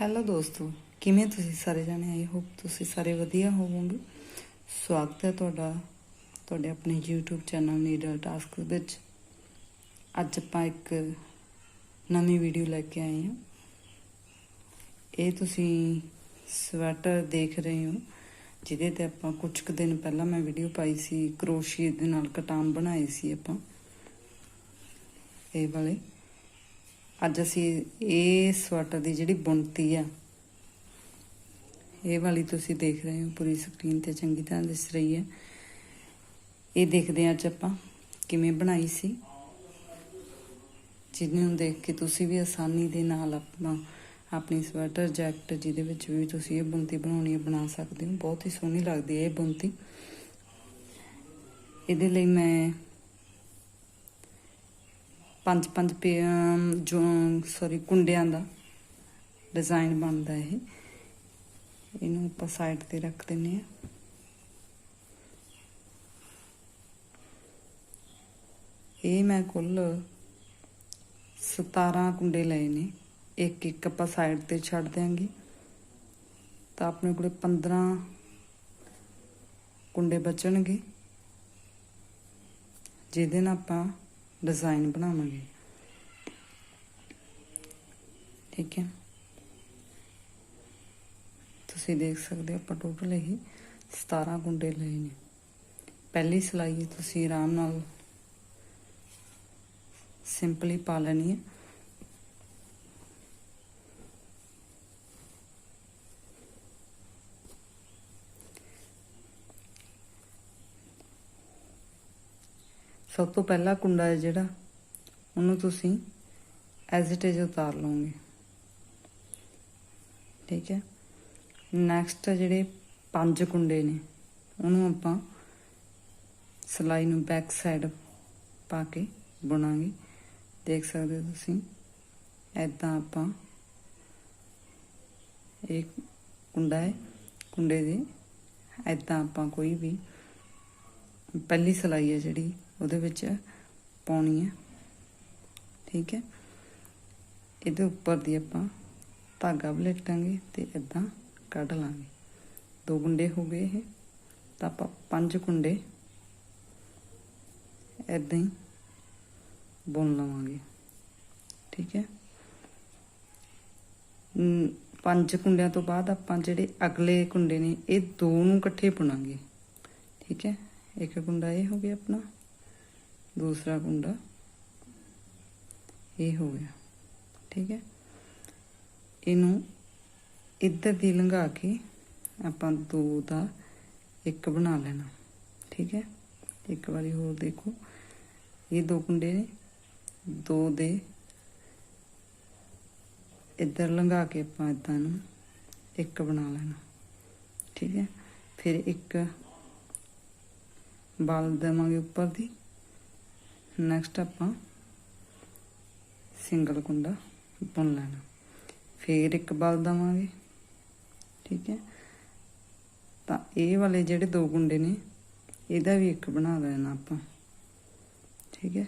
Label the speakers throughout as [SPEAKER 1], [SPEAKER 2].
[SPEAKER 1] Hello ਦੋਸਤੋ, ਕਿਵੇਂ ਤੁਸੀਂ ਸਾਰੇ ਜਾਣੇ? ਆਈ ਹੋਪ ਤੁਸੀਂ ਸਾਰੇ ਵਧੀਆ ਹੋਵੋਗੇ। ਸਵਾਗਤ ਹੈ ਤੁਹਾਡਾ, ਤੁਹਾਡੇ ਆਪਣੇ YouTube ਚੈਨਲ ਨੀਡਲ ਟਾਸਕ ਵਿੱਚ। ਅੱਜ ਆਪਾਂ ਇੱਕ ਨਵੀਂ ਵੀਡੀਓ ਲੈ ਕੇ ਆਏ ਹਾਂ। ਇਹ ਤੁਸੀਂ ਸਵੈਟਰ ਦੇਖ ਰਹੇ ਹੋ, ਜਿਹਦੇ ਤੇ ਆਪਾਂ ਕੁਝ ਕੁ ਦਿਨ ਪਹਿਲਾਂ ਮੈਂ ਵੀਡੀਓ ਪਾਈ ਸੀ ਕਰੋਸ਼ੀਏ ਦੇ ਨਾਲ ਕਟਾਮ ਬਣਾਏ ਸੀ ਆਪਾਂ। ਇਹ ਵਾਲੇ। ਅੱਜ ਅਸੀਂ ਇਹ ਸਵੈਟਰ ਦੀ ਜਿਹੜੀ ਬੁਣਤੀ ਆ, ਇਹ ਵਾਲੀ ਤੁਸੀਂ ਦੇਖ ਰਹੇ ਹੋ, ਪੂਰੀ ਸਕਰੀਨ ਤੇ ਚੰਗੀ ਤਰ੍ਹਾਂ ਦਿਸ ਰਹੀ ਹੈ। ਇਹ ਦੇਖਦੇ ਹਾਂ ਅੱਜ ਆਪਾਂ ਕਿਵੇਂ ਬਣਾਈ ਸੀ। ਜਿਹਨੂੰ ਦੇਖ ਕੇ ਤੁਸੀਂ ਵੀ ਆਸਾਨੀ ਦੇ ਨਾਲ ਆਪਣਾ, ਆਪਣੀ ਸਵੈਟਰ, ਜੈਕਟ ਜਿਹਦੇ ਵਿੱਚ ਵੀ ਤੁਸੀਂ ਇਹ ਬੁਣਤੀ ਬਣਾਉਣੀ ਹੈ ਬਣਾ ਸਕਦੇ ਹੋ। ਬਹੁਤ ਹੀ ਸੋਹਣੀ ਲੱਗਦੀ ਹੈ ਇਹ ਬੁਣਤੀ। ਇਹਦੇ ਲਈ ਮੈਂ ਪੰਜ ਪੰਜ ਪੇ ਜੋ ਸੌਰੀ ਕੁੰਡਿਆਂ ਦਾ ਡਿਜ਼ਾਈਨ ਬਣਦਾ ਇਹ। ਇਹਨੂੰ ਆਪਾਂ ਸਾਈਡ ਤੇ ਰੱਖ ਦਿੰਨੇ ਆ ਇਹ ਮੈਂ ਕੁੱਲ 17 ਕੁੰਡੇ ਲਏ ਨੇ। ਇੱਕ ਇੱਕ ਆਪਾਂ ਸਾਈਡ ਤੇ ਛੱਡ ਦਿਆਂਗੇ। ਤਾਂ ਆਪਣੇ ਕੋਲੇ 15 ਕੁੰਡੇ ਬਚਣਗੇ। ਜਿਹਦੇ ਨਾਲ ਆਪਾਂ ਡਿਜ਼ਾਈਨ ਬਣਾਵਾਂਗੇ। ਠੀਕ ਹੈ। ਤੁਸੀਂ ਦੇਖ ਸਕਦੇ ਹੋ, ਆਪਾਂ ਟੋਟਲ ਇਹ 17 ਗੁੰਡੇ ਲਏ ਨੇ। ਪਹਿਲੀ ਸਿਲਾਈ ਤੁਸੀਂ ਆਰਾਮ ਨਾਲ ਸਿੰਪਲੀ ਪਾ ਲੈਣੀ ਹੈ। ਸਭ ਤੋਂ ਪਹਿਲਾ ਕੁੰਡਾ ਹੈ ਜਿਹੜਾ, ਉਹਨੂੰ ਤੁਸੀਂ ਐਜ਼ ਇਟ ਇਜ਼ ਉਤਾਰ ਲਓਗੇ। ਠੀਕ ਹੈ? ਨੈਕਸਟ ਜਿਹੜੇ ਪੰਜ ਕੁੰਡੇ ਨੇ, ਉਹਨੂੰ ਆਪਾਂ ਸਲਾਈ ਨੂੰ ਬੈਕ ਸਾਈਡ ਪਾ ਕੇ ਬੁਣਾਂਗੇ। ਦੇਖ ਸਕਦੇ ਹੋ ਤੁਸੀਂ ਐਦਾਂ ਆਪਾਂ ਇੱਕ ਕੁੰਡਾ ਹੈ, ਕੁੰਡੇ ਦੇ। ਐਦਾਂ ਆਪਾਂ ਕੋਈ ਵੀ ਪਹਿਲੀ ਸਲਾਈ ਹੈ ਜਿਹੜੀ ਉਹਦੇ ਵਿੱਚ ਪਾਉਣੀ ਹੈ। ਠੀਕ ਹੈ। ਇਹਦੇ ਉੱਪਰ ਦੀ ਆਪਾਂ ਧਾਗਾ ਵਲੇਟਾਂਗੇ ਤੇ ਇਦਾਂ ਕੱਢ ਲਾਂਗੇ। ਦੋ ਗੁੰਡੇ ਹੋ ਗਏ ਇਹ, ਤਾਂ ਆਪਾਂ ਪੰਜ ਕੁੰਡੇ ਇਦਾਂ ਹੀ ਬੁਣ ਲਵਾਂਗੇ। ਠੀਕ ਹੈ। ਪੰਜ ਕੁੰਡਿਆਂ ਤੋਂ ਬਾਅਦ ਆਪਾਂ ਜਿਹੜੇ ਅਗਲੇ ਕੁੰਡੇ ਨੇ, ਇਹ ਦੋ ਨੂੰ ਇਕੱਠੇ ਪੁਣਾਂਗੇ ਠੀਕ ਹੈ। ਇੱਕ ਕੁੰਡਾ ਇਹ ਹੋ ਗਿਆ ਆਪਣਾ। ਦੂਸਰਾ ਕੁੰਡਾ। ਇਹ ਹੋ ਗਿਆ। ਠੀਕ ਹੈ। ਇਹਨੂੰ ਇੱਧਰ ਦੀ ਲੰਘਾ ਕੇ ਆਪਾਂ ਦੋ ਦਾ ਇੱਕ ਬਣਾ ਲੈਣਾ। ਠੀਕ ਹੈ। ਇੱਕ ਵਾਰੀ ਹੋਰ ਦੇਖੋ। ਇਹ ਦੋ ਕੁੰਡੇ ਨੇ। ਦੋ ਦੇ ਇੱਧਰ ਲੰਘਾ ਕੇ ਆਪਾਂ ਇਦਾਂ ਨੂੰ ਇੱਕ ਬਣਾ ਲੈਣਾ। ਠੀਕ ਹੈ। ਫਿਰ ਇੱਕ ਬਲ ਦੇਵਾਂਗੇ ਉੱਪਰ ਦੀ। ਨੈਕਸਟ ਆਪਾਂ ਸਿੰਗਲ ਕੁੰਡਾ ਬੁਣ ਲੈਣਾ। ਫਿਰ ਇੱਕ ਬਲ ਦਵਾਂਗੇ। ਠੀਕ ਹੈ। ਤਾਂ ਇਹ ਵਾਲੇ ਜਿਹੜੇ ਦੋ ਗੁੰਡੇ ਨੇ, ਇਹਦਾ ਵੀ ਇੱਕ ਬਣਾ ਲੈਣਾ ਆਪਾਂ। ਠੀਕ ਹੈ।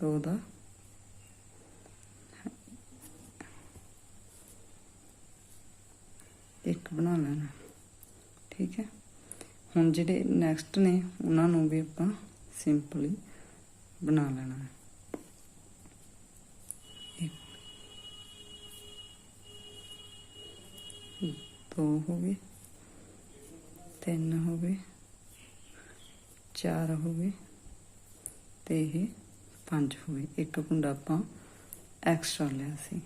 [SPEAKER 1] ਦੋ ਦਾ। ਇੱਕ ਬਣਾ ਲੈਣਾ। ਠੀਕ ਹੈ। ਹੁਣ ਜਿਹੜੇ ਨੈਕਸਟ ਨੇ, ਉਹਨਾਂ ਨੂੰ ਵੀ ਆਪਾਂ ਸਿੰਪਲੀ ਬਣਾ ਲੈਣਾ ਹੈ। ਇੱਕ, ਦੋ ਹੋ ਗਏ, ਤਿੰਨ ਹੋ ਗਏ, ਚਾਰ ਹੋ ਗਏ ਤੇ ਇਹ ਪੰਜ ਹੋ ਗਏ। ਇੱਕ ਕੁੰਡਾ ਆਪਾਂ ਐਕਸਟਰਾ ਲਿਆ ਸੀ।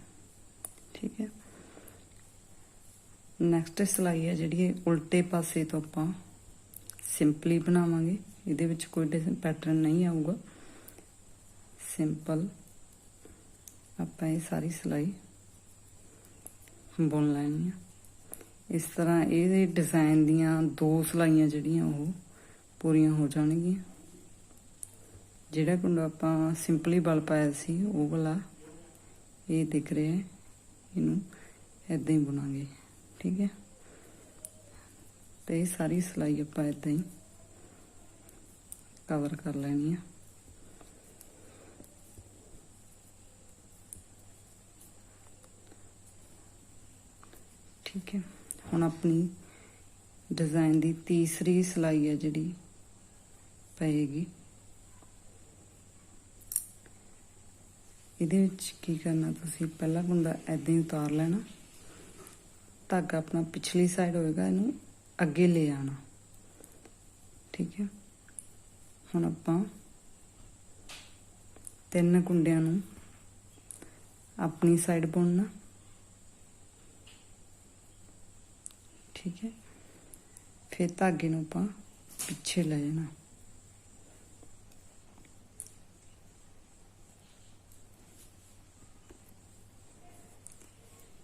[SPEAKER 1] ਠੀਕ ਹੈ। ਨੈਕਸਟ ਸਲਾਈ ਹੈ ਜਿਹੜੀ ਇਹ ਉਲਟੇ ਪਾਸੇ ਤੋਂ ਆਪਾਂ ਸਿੰਪਲੀ ਬਣਾਵਾਂਗੇ। ਇਹਦੇ ਵਿੱਚ ਕੋਈ ਪੈਟਰਨ ਨਹੀਂ ਆਊਗਾ। ਸਿੰਪਲ ਆਪਾਂ ਇਹ ਸਾਰੀ ਸਲਾਈ ਬੁਣ ਲੈਣੀ ਆ। ਇਸ ਤਰ੍ਹਾਂ ਇਹਦੇ ਡਿਜ਼ਾਈਨ ਦੀਆਂ ਦੋ ਸਲਾਈਆਂ ਜਿਹੜੀਆਂ ਉਹ ਪੂਰੀਆਂ ਹੋ ਜਾਣਗੀਆਂ। ਜਿਹੜਾ ਕੁੰਡਾ ਆਪਾਂ ਸਿੰਪਲੀ ਬਲ ਪਾਇਆ ਸੀ, ਉਹ ਵਾਲਾ ਇਹ ਦਿਖ ਰਿਹਾ ਇਹਨੂੰ ਇਦਾਂ ਹੀ ਬੁਣਾਂਗੇ। ਠੀਕ ਹੈ? ਤੇ ਇਹ ਸਾਰੀ ਸਲਾਈ ਆਪਾਂ ਇਦਾਂ ਹੀ ਕਵਰ ਕਰ ਲੈਣੀ ਆ। ਠੀਕ ਹੈ। ਹੁਣ ਆਪਣੀ ਡਿਜ਼ਾਈਨ ਦੀ ਤੀਸਰੀ ਸਲਾਈ ਹੈ ਜਿਹੜੀ ਪਏਗੀ। ਇਹਦੇ ਵਿੱਚ ਕੀ ਕਰਨਾ ਤੁਸੀਂ? ਪਹਿਲਾਂ ਕੁੰਡਾ ਐਦਾਂ ਹੀ ਉਤਾਰ ਲੈਣਾ। ਧਾਗਾ ਆਪਣਾ ਪਿਛਲੀ ਸਾਈਡ ਹੋਵੇਗਾ ਇਹਨੂੰ। ਅੱਗੇ ਲੈ ਆਣਾ। ਠੀਕ ਹੈ? ਹੁਣ ਆਪਾਂ ਤਿੰਨ ਕੁੰਡਿਆਂ ਨੂੰ ਆਪਣੀ ਸਾਈਡ ਬੁਣਨਾ। ਠੀਕ ਹੈ? ਫਿਰ ਧਾਗੇ ਨੂੰ ਆਪਾਂ ਪਿੱਛੇ ਲੈ ਜਾਣਾ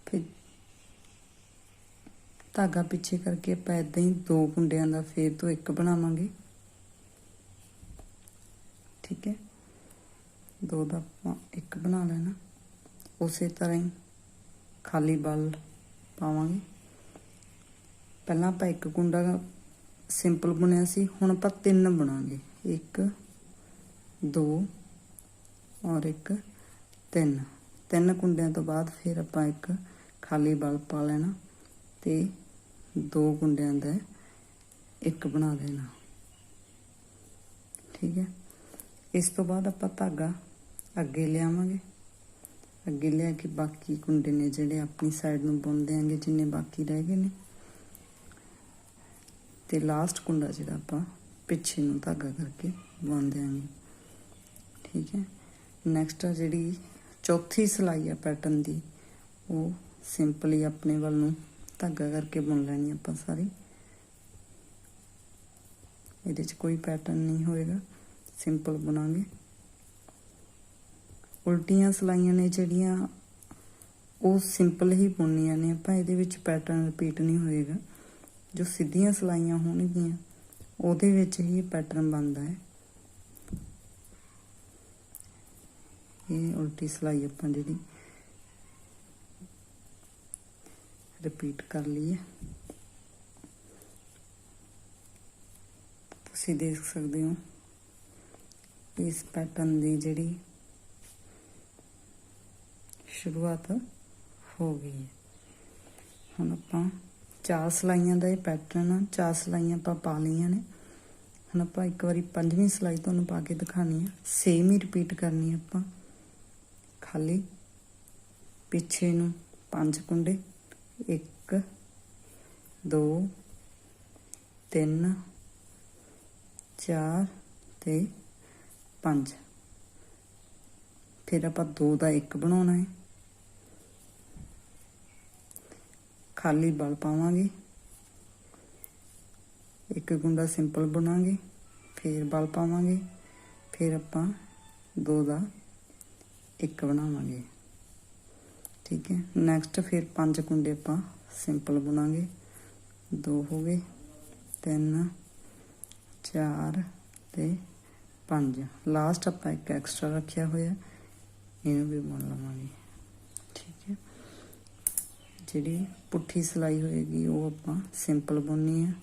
[SPEAKER 1] ਫਿਰ ਧਾਗਾ ਪਿੱਛੇ ਕਰਕੇ ਆਪਾਂ ਏਦਾਂ ਹੀ ਦੋ ਕੁੰਡਿਆਂ ਦਾ ਫੇਰ ਤੋਂ ਇੱਕ ਬਣਾਵਾਂਗੇ। ਠੀਕ ਹੈ? ਦੋ ਦਾ ਆਪਾਂ ਇੱਕ ਬਣਾ ਲੈਣਾ। ਉਸੇ ਤਰ੍ਹਾਂ ਹੀ ਖਾਲੀ ਬਲ ਪਾਵਾਂਗੇ। ਪਹਿਲਾਂ ਆਪਾਂ ਇੱਕ ਕੁੰਡਾ ਸਿੰਪਲ ਬੁਣਿਆ ਸੀ, ਹੁਣ ਆਪਾਂ ਤਿੰਨ ਬਣਾਂਗੇ। ਇੱਕ, ਦੋ ਔਰ ਇੱਕ, ਤਿੰਨ। ਤਿੰਨ ਕੁੰਡਿਆਂ ਤੋਂ ਬਾਅਦ ਫਿਰ ਆਪਾਂ ਇੱਕ ਖਾਲੀ ਬਲ ਪਾ ਲੈਣਾ ਤੇ ਦੋ ਕੁੰਡਿਆਂ ਦਾ ਇੱਕ ਬਣਾ ਦੇਣਾ। ਠੀਕ ਹੈ? ਇਸ ਤੋਂ ਬਾਅਦ ਆਪਾਂ ਧਾਗਾ ਅੱਗੇ ਲਿਆਵਾਂਗੇ। ਅੱਗੇ ਲਿਆ ਕੇ ਬਾਕੀ ਕੁੰਡੇ ਨੇ ਜਿਹੜੇ ਆਪਣੀ ਸਾਈਡ ਨੂੰ ਬੁਣ ਦਿਆਂਗੇ ਜਿੰਨੇ ਬਾਕੀ ਰਹਿ ਗਏ ਨੇ। ਤੇ ਲਾਸਟ ਕੁੰਡਾ ਜਿਹੜਾ ਆਪਾਂ ਪਿੱਛੇ ਨੂੰ ਧਾਗਾ ਕਰਕੇ ਬੁਣ ਦਿਆਂਗੇ ਠੀਕ ਹੈ? ਨੈਕਸਟ ਆ ਜਿਹੜੀ ਚੌਥੀ ਸਲਾਈ ਆ ਪੈਟਰਨ ਦੀ, ਉਹ ਸਿੰਪਲੀ ਆਪਣੇ ਵੱਲ ਨੂੰ ਧਾਗਾ ਕਰਕੇ ਬੁਣ ਲੈਣੀ ਆਪਾਂ ਸਾਰੀ। ਇਹਦੇ 'ਚ ਕੋਈ ਪੈਟਰਨ ਨਹੀਂ ਹੋਏਗਾ। ਸਿੰਪਲ ਬਣਾਂਗੇ। ਉਲਟੀਆਂ ਸਲਾਈਆਂ ਨੇ ਜਿਹੜੀਆਂ, ਉਹ ਸਿੰਪਲ ਹੀ ਬੁਣਨੀਆਂ ਨੇ। ਆਪਾਂ ਇਹਦੇ ਵਿੱਚ ਪੈਟਰਨ ਰਿਪੀਟ ਨਹੀਂ ਹੋਏਗਾ। ਜੋ ਸਿੱਧੀਆਂ ਸਲਾਈਆਂ ਹੋਣਗੀਆਂ, ਉਹਦੇ ਵਿੱਚ ਹੀ ਪੈਟਰਨ ਬਣਦਾ ਹੈ। ਇਹ ਉਲਟੀ ਸਲਾਈ ਆਪਾਂ ਜਿਹੜੀ ਰਿਪੀਟ ਕਰ ਲਈਏ। ਤੁਸੀਂ ਦੇਖ ਸਕਦੇ ਹੋ, ਇਸ ਪੈਟਰਨ ਦੀ ਜਿਹੜੀ ਸ਼ੁਰੂਆਤ ਹੋ ਗਈ ਹੈ। ਹੁਣ ਆਪਾਂ ਚਾਰ ਸਲਾਈਆਂ ਦਾ ਇਹ ਪੈਟਰਨ ਆ ਚਾਰ ਸਲਾਈਆਂ ਆਪਾਂ ਪਾ ਲਈਆਂ ਨੇ। ਹੁਣ ਆਪਾਂ ਇੱਕ ਵਾਰੀ ਪੰਜਵੀਂ ਸਲਾਈ ਤੁਹਾਨੂੰ ਪਾ ਕੇ ਦਿਖਾਣੀ ਆ ਸੇਮ ਹੀ ਰਿਪੀਟ ਕਰਨੀ ਆਪਾਂ। ਖਾਲੀ ਪਿੱਛੇ ਨੂੰ ਪੰਜ ਕੁੰਡੇ 1 2 3 4 ਤੇ 5 ਫਿਰ ਆਪਾਂ 2 ਦਾ 1 ਬਣਾਉਣਾ ਹੈ। ਖਾਲੀ ਬਲ ਪਾਵਾਂਗੇ। ਇੱਕ ਗੁੰਡਾ ਸਿੰਪਲ ਬਣਾਵਾਂਗੇ। ਫਿਰ ਬਲ ਪਾਵਾਂਗੇ। ਫਿਰ ਆਪਾਂ 2 ਦਾ ਇੱਕ ਬਣਾਵਾਂਗੇ। ਠੀਕ ਹੈ ਨੈਕਸਟ ਫਿਰ ਪੰਜ ਕੁੰਡੇ ਆਪਾਂ ਸਿੰਪਲ ਬੁਣਾਂਗੇ। ਦੋ ਹੋ ਗਏ, ਤਿੰਨ, ਚਾਰ ਤੇ ਪੰਜ। ਲਾਸਟ ਆਪਾਂ ਇੱਕ ਐਕਸਟਰਾ ਰੱਖਿਆ ਹੋਇਆ, ਇਹਨੂੰ ਵੀ ਬੁਣ ਲਵਾਂਗੇ। ਠੀਕ ਹੈ, ਜਿਹੜੀ ਪੁੱਠੀ ਸਲਾਈ ਹੋਏਗੀ ਉਹ ਆਪਾਂ ਸਿੰਪਲ ਬੁਣਨੀ ਹੈ।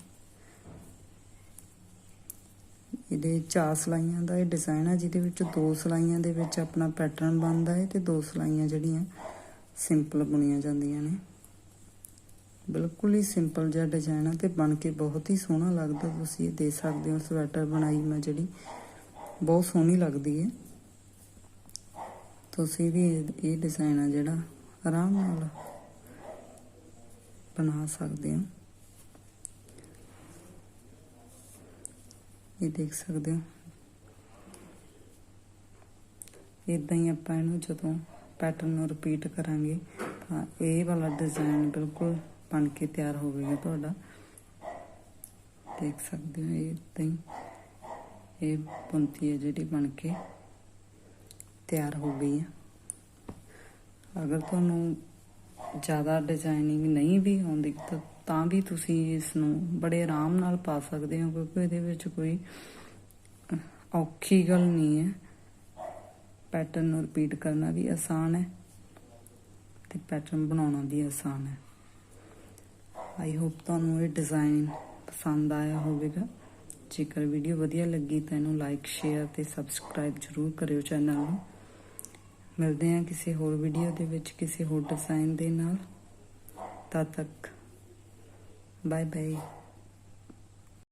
[SPEAKER 1] ਇਹਦੇ ਚਾਰ ਸਲਾਈਆਂ ਦਾ ਇਹ ਡਿਜ਼ਾਈਨ ਆ, ਜਿਹਦੇ ਵਿੱਚ ਦੋ ਸਲਾਈਆਂ ਦੇ ਵਿੱਚ ਆਪਣਾ ਪੈਟਰਨ ਬਣਦਾ ਹੈ ਤੇ ਦੋ ਸਲਾਈਆਂ ਜਿਹੜੀਆਂ ਸਿੰਪਲ ਬੁਣੀਆਂ ਜਾਂਦੀਆਂ ਨੇ। ਬਿਲਕੁਲ ਹੀ ਸਿੰਪਲ ਜਿਹਾ ਡਿਜ਼ਾਈਨ ਆ ਤੇ ਬਣ ਕੇ ਬਹੁਤ ਹੀ ਸੋਹਣਾ ਲੱਗਦਾ। ਤੁਸੀਂ ਇਹ ਦੇ ਸਕਦੇ ਹੋ, ਸਵੈਟਰ ਬਣਾਈ ਮੈਂ ਜਿਹੜੀ, ਬਹੁਤ ਸੋਹਣੀ ਲੱਗਦੀ ਹੈ ਤੁਸੀਂ ਵੀ ਇਹ- ਇਹ ਡਿਜ਼ਾਈਨ ਆ ਜਿਹੜਾ ਆਰਾਮ ਨਾਲ ਬਣਾ ਸਕਦੇ ਹੋ। ਇਹ ਦੇਖ ਸਕਦੇ ਹੋ। ਇਦਾਂ ਹੀ ਆਪਾਂ ਇਹਨੂੰ ਜਦੋਂ ਪੈਟਰਨ ਨੂੰ ਰਿਪੀਟ ਕਰਾਂਗੇ, ਤਾਂ ਇਹ ਵਾਲਾ ਡਿਜ਼ਾਈਨ ਬਿਲਕੁਲ ਬਣ ਕੇ ਤਿਆਰ ਹੋਵੇਗਾ ਤੁਹਾਡਾ। ਦੇਖ ਸਕਦੇ ਹੋ, ਇਹ ਇਦਾਂ ਹੀ, ਇਹ ਬੁੰਤੀ ਹੈ ਜਿਹੜੀ ਬਣ ਕੇ ਤਿਆਰ ਹੋ ਗਈ ਹੈ। ਅਗਰ ਤੁਹਾਨੂੰ ਜ਼ਿਆਦਾ ਡਿਜ਼ਾਈਨਿੰਗ ਨਹੀਂ ਵੀ ਆਉਂਦੀ, ਤਾਂ ਤਾਂ ਵੀ ਤੁਸੀਂ ਇਸ ਨੂੰ ਬੜੇ ਆਰਾਮ ਨਾਲ ਪਾ ਸਕਦੇ ਹੋ, ਕਿਉਂਕਿ ਇਹਦੇ ਵਿੱਚ ਕੋਈ ਔਖੀ ਗੱਲ ਨਹੀਂ ਹੈ। ਪੈਟਰਨ ਨੂੰ ਰਿਪੀਟ ਕਰਨਾ ਵੀ ਆਸਾਨ ਹੈ ਤੇ ਪੈਟਰਨ ਬਣਾਉਣਾ ਵੀ ਆਸਾਨ ਹੈ। ਆਈ ਹੋਪ ਤੁਹਾਨੂੰ ਇਹ ਡਿਜ਼ਾਈਨ ਪਸੰਦ ਆਇਆ ਹੋਵੇਗਾ। ਜੇਕਰ ਵੀਡੀਓ ਵਧੀਆ ਲੱਗੀ ਤਾਂ ਇਹਨੂੰ ਲਾਈਕ ਸ਼ੇਅਰ ਤੇ ਸਬਸਕ੍ਰਾਈਬ ਜ਼ਰੂਰ ਕਰਿਓ ਚੈਨਲ ਨੂੰ। ਮਿਲਦੇ ਹਾਂ ਕਿਸੇ ਹੋਰ ਵੀਡੀਓ ਦੇ ਵਿੱਚ ਕਿਸੇ ਹੋਰ ਡਿਜ਼ਾਈਨ ਦੇ ਨਾਲ। ਤਦ ਤੱਕ ਬਾਏ ਬਾਏ